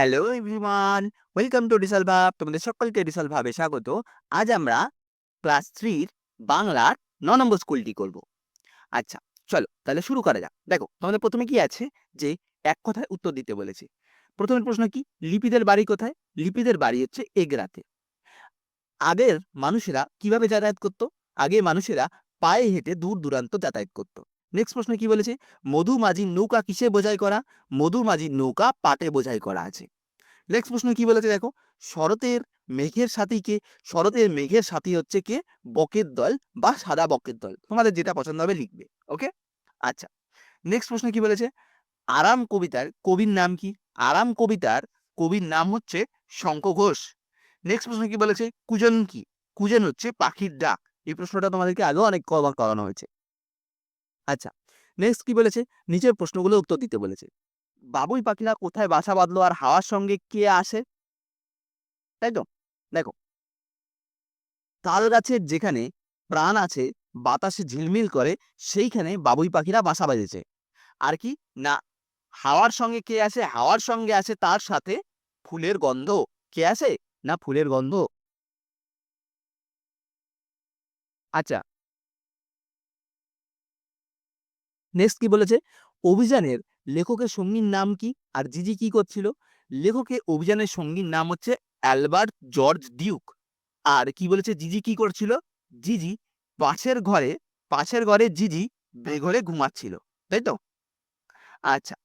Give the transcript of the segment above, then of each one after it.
Hello everyone, welcome to ডিসাল ভাব তোমাদের সকলকে ডিসাল ভাবে স্বাগত। আজ আমরা ক্লাস থ্রির বাংলার ন নম্বর স্কুলটি করব। আচ্ছা চলো তাহলে শুরু করা যাক। দেখো, তোমাদের প্রথমে কি আছে? যে এক কথায় উত্তর দিতে বলেছে। প্রথমের প্রশ্ন কি? লিপিদের বাড়ি কোথায়? লিপিদের বাড়ি হচ্ছে এগরাতে। আগের মানুষেরা কীভাবে যাতায়াত করতো? আগে মানুষেরা পায়ে হেঁটে দূর দূরান্ত যাতায়াত করতো। নেক্সট প্রশ্ন কি বলেছে? মধু মাঝির নৌকা কিসে বোঝাই করা? মধু মাঝির নৌকা পাটে বোঝাই করা আছে। নেক্সট প্রশ্ন কি বলেছে দেখো? শরতের মেঘের সাথী কে? শরতের মেঘের সাথী হচ্ছে কে? বকের দল বা সাদা বকের দল। তোমাদের যেটা পছন্দ হবে লিখবে ওকে আচ্ছা নেক্সট প্রশ্ন কি বলেছে? আরাম কবিতার কবির নাম কি? আরাম কবিতার কবির নাম হচ্ছে শঙ্খ ঘোষ। নেক্সট প্রশ্ন কি বলেছে? কুজন কি? কুজন হচ্ছে পাখির ডাক। এই প্রশ্নটা তোমাদেরকে আগেও অনেক করানো হয়েছে। আচ্ছা নেক্সট কি বলেছে? নিচের প্রশ্নগুলো উত্তর দিতে বলেছে। বাবুই পাখিরা কোথায় বাসা বাঁধলো আর হাওয়ার সঙ্গে কে আসে? তাই তো? দেখো। তাল গাছের যেখানে প্রাণ আছে, বাতাসে ঝিলমিল করে, সেইখানে বাবুই পাখিরা বাসা বাঁধেছে। আর কি? না, হাওয়ার সঙ্গে কে আসে? হাওয়ার সঙ্গে আসে তার সাথে ফুলের গন্ধ। কে আসে? না ফুলের গন্ধ? আচ্ছা নেক্সট কি বলেছে? অভিযানের লেখকের সঙ্গীর নাম কি? আর জিজি কি করছিল? লেখকের অভিযানের সঙ্গীর নাম হচ্ছে অ্যালবার্ট জর্জ ডিউক। আর কি বলেছে? জিজি কি করছিল? জিজি পাশের ঘরে পাশের ঘরে জিজি বেঘরে ঘুমাচ্ছিল। তাই তো? আচ্ছা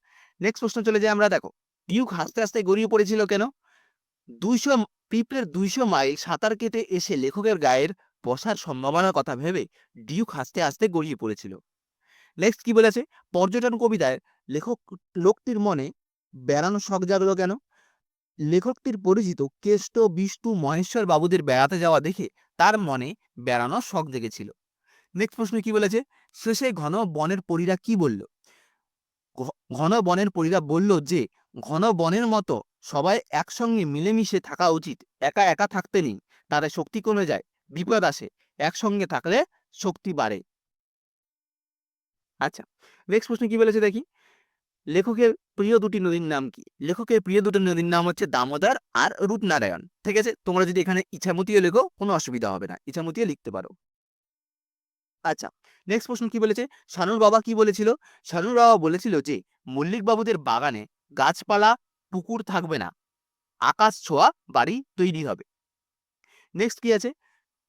নেক্সট প্রশ্ন চলে যাই আমরা। দেখো, ডিউক হাসতে হাসতে গড়িয়ে পড়েছিল কেন? দুইশো পিঁপড়ের দুইশো মাইল সাঁতার কেটে এসে লেখকের গায়ের বসার সম্ভাবনার কথা ভেবে ডিউক হাসতে হাসতে গড়িয়ে পড়েছিল। নেক্সট কি বলেছে? পর্যটন কবিতায় লেখক লোকটির মনে বেড়ানো শখ জাগলো কেন? লেখকটির পরিচিত কেষ্ট বিষ্ণু মহেশ্বর বাবুদের বেড়াতে যাওয়া দেখে তার মনে বেড়ানোর শখ জেগেছিল। নেক্সট প্রশ্ন কি বলেছে? শেষে ঘন বনের পরীরা কি বলল? ঘন বনের পরীরা বলল যে, ঘন বনের মতো সবাই একসঙ্গে মিলেমিশে থাকা উচিত। একা একা থাকতে নেই তাদের শক্তি কমে যায়, বিপদ আসে। একসঙ্গে থাকলে শক্তি বাড়ে। আচ্ছা নেক্সট প্রশ্ন কি বলেছে দেখি? লেখকের প্রিয় দুটি নদীর নাম কি? লেখকের প্রিয় দুটি নদীর নাম হচ্ছে দামোদর আর রূপনারায়ণ। ঠিক আছে? তোমরা যদি এখানে ইচ্ছামতিও লেখো, কোনো অসুবিধা হবে না। ইচ্ছামতিও লিখতে পারো। আচ্ছা নেক্সট প্রশ্ন কি বলেছে? শানুর বাবা কি বলেছিল? শানুর বাবা বলেছিল যে মল্লিক বাবুদের বাগানে গাছপালা, পুকুর থাকবে না। আকাশ ছোঁয়া, বাড়ি তৈরি হবে। নেক্সট কি আছে?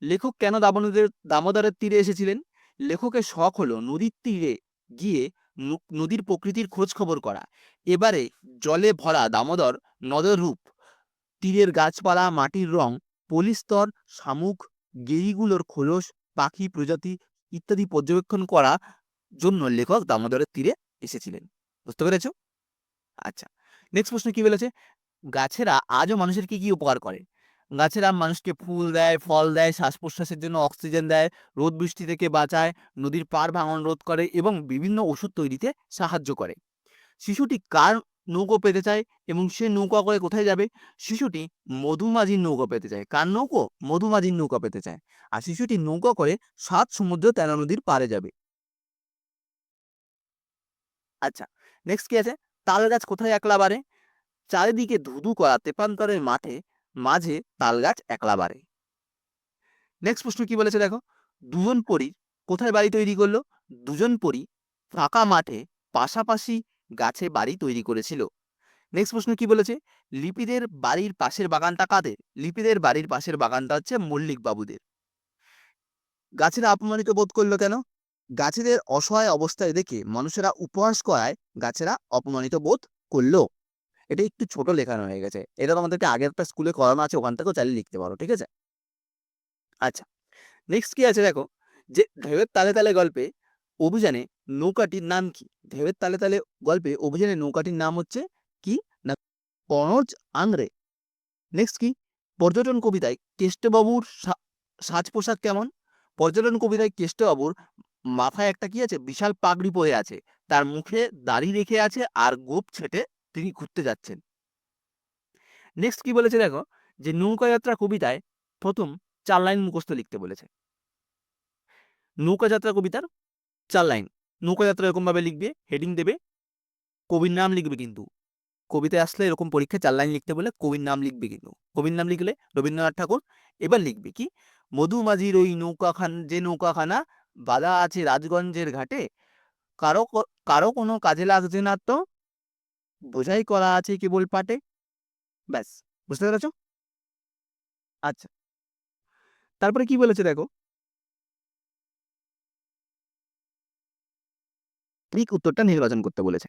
লেখক কেন দামোদরের দামোদরের তীরে এসেছিলেন? লেখকের শখ হলো নদীর তীরে গিয়ে নদীর প্রকৃতির খোঁজ খবর করা। এবারে জলে ভরা দামোদর নদের রূপ, তীরের গাছপালা, মাটির রং পলিস্তর শামুক, গেরিগুলোর খোলস, পাখি প্রজাতি ইত্যাদি পর্যবেক্ষণ করা জন্য লেখক দামোদরের তীরে এসেছিলেন। বুঝতে পেরেছ? আচ্ছা নেক্সট প্রশ্ন কি বলেছে? গাছেরা আজও মানুষের কি কি উপকার করে? গাছেরা মানুষকে ফুল দেয়, ফল দেয় শ্বাস প্রশ্বাসের জন্য অক্সিজেন দেয়, রোদ বৃষ্টি থেকে বাঁচায়, নদীর পার ভাঙন রোধ করে এবং বিভিন্ন ওষুধ তৈরিতে সাহায্য করে। শিশুটি কার নৌকো পেতে চায় এবং সে নৌকা করে কোথায় যাবে? শিশুটি মধুমাঝির নৌকা পেতে চায়। কার নৌকো? মধুমাঝির নৌকা পেতে চায়। আর শিশুটি নৌকা করে সাত সমুদ্র তেরো নদীর পারে যাবে। আচ্ছা নেক্সট কি আছে? তাল গাছ কোথায় একলা বাড়ে? চারিদিকে ধুধু করা তেপান্তরের মাঠে মাঝে তাল গাছ একলা বাড়ে। নেক্সট প্রশ্ন কি বলেছে দেখো? দুজন পরী কোথায় বাড়ি তৈরি করল? দুজন পরী ফাঁকা মাঠে পাশাপাশি গাছে বাড়ি তৈরি করেছিল। নেক্সট প্রশ্ন কি বলেছে? লিপিদের বাড়ির পাশের বাগানটা কাদের? লিপিদের বাড়ির পাশের বাগানটা হচ্ছে মল্লিক বাবুদের। গাছেরা অপমানিত বোধ করল কেন? গাছেদের অসহায় অবস্থায় দেখে মানুষেরা উপহাস করায় গাছেরা অপমানিত বোধ করল। এটা একটু ছোট লেখানো হয়ে গেছে। এটা তোমাদেরকে আগের একটা স্কুলে করানো আছে, ওখান থেকেও চালিয়ে লিখতে পারো, ঠিক আছে? আচ্ছা নেক্সট কি আছে দেখো? যে ঢেউয়ের তালে তালে গল্পে অভিযানে নৌকাটির নাম কি? ঢেউয়ের তালে তালে গল্পে অভিযানে নৌকাটির নাম হচ্ছে কি? না কনজ আংরে নেক্সট কি? পর্যটন কবিতায় কেষ্টবাবুর সাজ পোশাক কেমন? পর্যটন কবিতায় কেষ্টবাবুর মাথায় একটা কি আছে? বিশাল পাগড়ি পরে আছে। তার মুখে দাড়ি রেখে আছে আর গোপ ছেটে তিনি ঘুরতে যাচ্ছেন। নেক্সট কি বলেছে দেখো? যে নৌকা যাত্রা কবিতায় প্রথম চার লাইন মুখস্থ লিখতে বলেছে। নৌকা যাত্রা কবিতার চার লাইন। নৌকা যাত্রা এরকম লিখবে হেডিং দেবে, কবির নাম লিখবে কিন্তু। কবিতায় আসলে এরকম পরীক্ষায় চার লাইন লিখতে বলে কবির নাম লিখবে কিন্তু। কবির নাম লিখলে রবীন্দ্রনাথ ঠাকুর এবার লিখবে কি? মধুমাঝির ওই নৌকাখান, যে নৌকাখানা বাধা আছে রাজগঞ্জের ঘাটে, কারও কারও কোনো কাজে লাগছে না তো বোঝাই করা আছে কেবল পাটে? ব্যাস, বুঝতে পেরেছ? আচ্ছা। তারপরে কি বলেছে দেখো? ঠিক উত্তরটা নির্বাচন করতে বলেছে।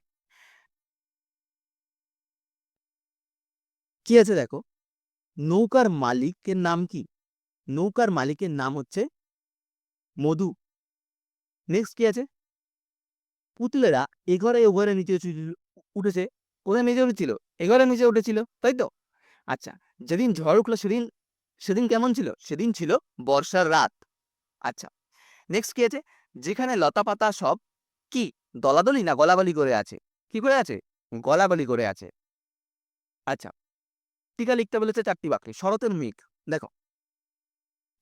কি আছে দেখো? নৌকার মালিকের নাম কি? নৌকার মালিকের নাম হচ্ছে মধু। নেক্সট কি আছে? পুতুলেরা এঘরে ঘরে ও ঘরে নিচে উঠেছে কোথায় নিচে উঠেছিল? এ ঘরে নিচে উঠেছিল, তাই তো? আচ্ছা যেদিন ঝড় উঠল সেদিন সেদিন কেমন ছিল? সেদিন ছিল বর্ষার রাত। আচ্ছা নেক্সট কি আছে? যেখানে লতা পাতা সব কি, দলাদলি না গলাবলি করে আছে? কি করে আছে? গলাবলি করে আছে। আচ্ছা টিকা লিখতে বলেছে চারটি বাক্যে শরতের মেঘ। দেখো,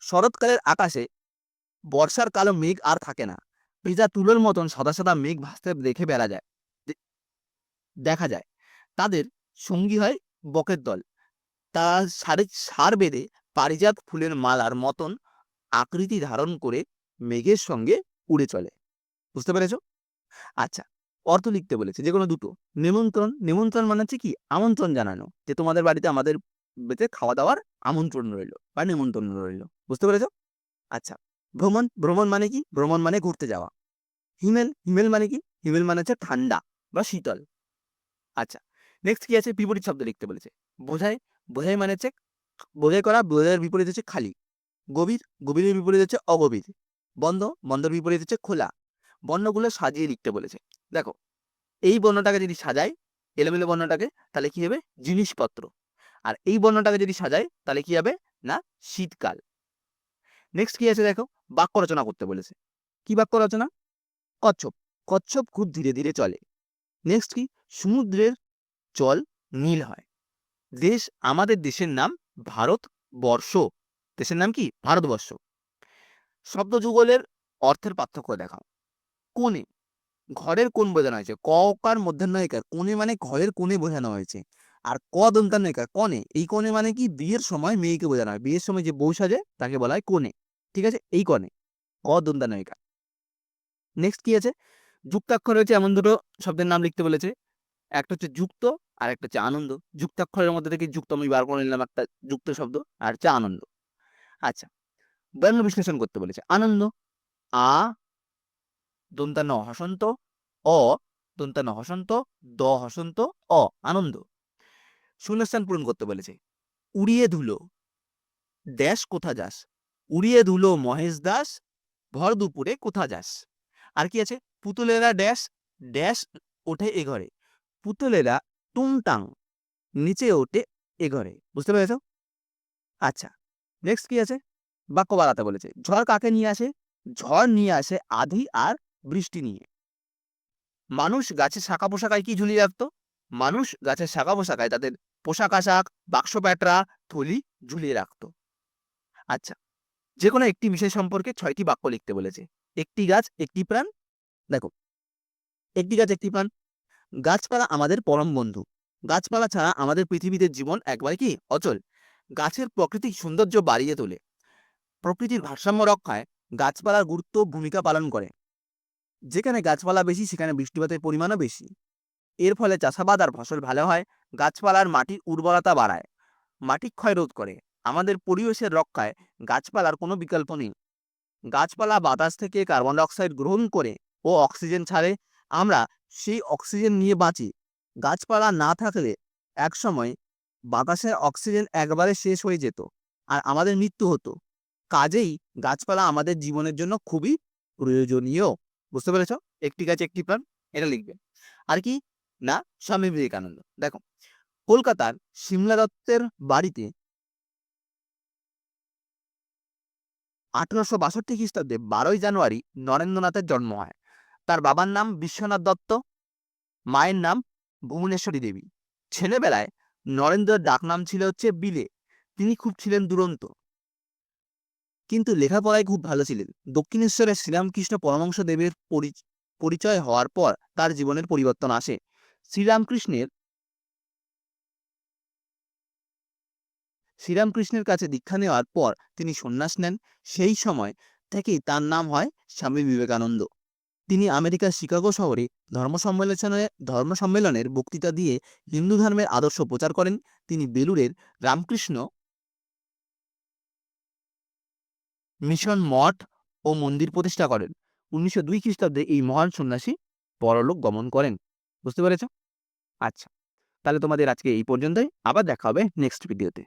শরৎকালের আকাশে বর্ষার কালো মেঘ আর থাকে না। ভেজা তুলোর মতন সাদা সাদা মেঘ ভাসতে দেখে বেড়া যায়। দেখা যায়। তাদের সঙ্গী হয় বকের দল। তা সারে, সার বেঁধে পারিজাত ফুলের মালার মতন আকৃতি ধারণ করে মেঘের সঙ্গে উড়ে চলে। বুঝতে পেরেছ? আচ্ছা অর্থ লিখতে বলেছে যে কোনো দুটো। নিমন্ত্রণ নিমন্ত্রণ মানে হচ্ছে কি? আমন্ত্রণ জানানো, যে তোমাদের বাড়িতে আমাদের বেতে খাওয়া দাওয়ার আমন্ত্রণ রইল বা নিমন্ত্রণ রইল। বুঝতে পেরেছ? আচ্ছা ভ্রমণ ভ্রমণ মানে কি? ভ্রমণ মানে ঘুরতে যাওয়া। হিমেল হিমেল মানে কি? হিমেল মানে হচ্ছে ঠান্ডা বা শীতল। আচ্ছা নেক্সট কি আছে? বিপরীত শব্দ লিখতে বলেছে। বোঝাই বোঝাই মানে হচ্ছে, বোঝাই করা, বোঝাইয়ের বিপরীত হচ্ছে খালি। গভীর, গভীরের বিপরীত হচ্ছে অগভীর। বন্ধ, বন্ধের বিপরীত হচ্ছে খোলা। বর্ণগুলো সাজিয়ে লিখতে বলেছে। দেখো, এই বর্ণটাকে যদি সাজায় এলোমেলো বর্ণটাকে, তাহলে কি হবে? জিনিসপত্র। আর এই বর্ণটাকে যদি সাজায় তাহলে কি হবে? না, শীতকাল। নেক্সট কি আছে দেখো? বাক্য রচনা করতে বলেছে। কি বাক্য রচনা? কচ্ছপ। কচ্ছপ খুব ধীরে ধীরে চলে। নেক্সট কি? সমুদ্রের জল নীল হয়। দেশ আমাদের দেশের নাম ভারত বর্ষ। দেশের নাম কি? ভারতবর্ষ। শব্দ যুগলের অর্থের পার্থক্য দেখাও। কোণে, ঘরের কোন বোঝানো হয়েছে। ক কার মধ্যাহ্নয়িকার কোণে মানে ঘরের কোণে বোঝানো হয়েছে। আর ক দন্তান্নয়িকার কনে এই কোণে মানে কি? বিয়ের সময় মেয়েকে বোঝানো হয়। বিয়ের সময় যে বউ সাজে, তাকে বলা হয় কোণে। ঠিক আছে? এই কনে ক দন্তান্নয়িকা নেক্সট কি আছে? যুক্তাক্ষর রয়েছে, এমন দুটো শব্দের নাম লিখতে বলেছে। একটা হচ্ছে যুক্ত, আর একটা হচ্ছে আনন্দ। যুক্তাক্ষরের মধ্যে থেকে যুক্ত আমি বার করে নিলাম একটা যুক্ত শব্দ, আর হচ্ছে আনন্দ। আচ্ছা বর্ণ বিশ্লেষণ করতে বলেছে। আনন্দ, আ দন্তান্ন হসন্ত, অ দন্তান্ন হসন্ত, দ হসন্ত, অ, আনন্দ। শূন্যস্থান পূরণ করতে বলেছে। উড়িয়ে ধুলো ড্যাশ কোথা যাস? উড়িয়ে ধুলো মহেশ দাস, ভর দুপুরে কোথা যাস? আর কি আছে? পুতুলেরা ড্যাশ ড্যাশ ওঠে এ ঘরে। পুতুলেরা টুংটাং নিচে ওঠে এ ঘরে। বুঝতে পেরেছ? আচ্ছা নেক্সট কি আছে? বাক্য বাড়াতে বলেছে, ঝড় কাকে নিয়ে আসে? ঝড় নিয়ে আসে আধি আর বৃষ্টি নিয়ে। মানুষ গাছের শাখা পোশাকায় কি ঝুলিয়ে রাখত? মানুষ গাছের শাখা পোশাকায় তাদের পোশাক আশাক, বাক্স প্যাটরা, থলি ঝুলিয়ে রাখত। আচ্ছা যে কোনো একটি বিষয় সম্পর্কে ছয়টি বাক্য লিখতে বলেছে। একটি গাছ, একটি প্রাণ, দেখো, একটি গাছ, একটি প্রাণ গাছপালা আমাদের পরম বন্ধু। গাছপালা ছাড়া আমাদের পৃথিবীতে জীবন একবারে কি অচল? গাছের প্রাকৃতিক সৌন্দর্য বাড়িয়ে তোলে। প্রকৃতির ভারসাম্য রক্ষায় গাছপালার গুরুত্ব ভূমিকা পালন করে। যেখানে গাছপালা বেশি, সেখানে বৃষ্টিপাতের পরিমাণও বেশি। এর ফলে চাষাবাদ আর ফসল ভালো হয়, গাছপালার মাটির উর্বরতা বাড়ায়। মাটি ক্ষয় রোধ করে। আমাদের পরিবেশের রক্ষায় গাছপালার কোনো বিকল্প নেই। গাছপালা বাতাস থেকে কার্বন ডাইঅক্সাইড গ্রহণ করে ও অক্সিজেন ছাড়ে আমরা সেই অক্সিজেন নিয়ে বাঁচি। গাছপালা না থাকলে একসময় বাতাসের অক্সিজেন একবারে শেষ হয়ে যেত আর আমাদের মৃত্যু হতো। কাজেই গাছপালা আমাদের জীবনের জন্য খুবই প্রয়োজনীয়। বুঝতে পেরেছ? একটি গাছ, একটি প্রাণ, এটা লিখবে। আর কি? না, স্বামী বিবেকানন্দ। দেখো, কলকাতার সিমলা দত্তের বাড়িতে আঠারোশো বাষট্টি খ্রিস্টাব্দে বারোই জানুয়ারি নরেন্দ্রনাথের জন্ম হয়। তার বাবার নাম বিশ্বনাথ দত্ত, মায়ের নাম ভুবনেশ্বরী দেবী। ছেলেবেলায় নরেন্দ্রের ডাকনাম ছিল হচ্ছে বিলে। তিনি খুব ছিলেন দুরন্ত। কিন্তু লেখাপড়ায় খুব ভালো ছিলেন। দক্ষিণেশ্বরে শ্রীরামকৃষ্ণ পরমাংশ দেবের পরিচয় হওয়ার পর তার জীবনের পরিবর্তন আসে। শ্রীরামকৃষ্ণের শ্রীরামকৃষ্ণের কাছে দীক্ষা নেওয়ার পর তিনি সন্ন্যাস নেন। সেই সময় থেকেই তার নাম হয় স্বামী বিবেকানন্দ। তিনি আমেরিকার শিকাগো শহরে ধর্ম সম্মেলনে ধর্ম সম্মেলনের বক্তৃতা দিয়ে হিন্দু ধর্মের আদর্শ প্রচার করেন। তিনি বেলুরের রামকৃষ্ণ মিশন মঠ ও মন্দির প্রতিষ্ঠা করেন। উনিশশো দুই খ্রিস্টাব্দে এই মহান সন্ন্যাসী পরলোক গমন করেন। বুঝতে পেরেছ? আচ্ছা তাহলে তোমাদের আজকে এই পর্যন্তই। আবার দেখা হবে নেক্সট ভিডিওতে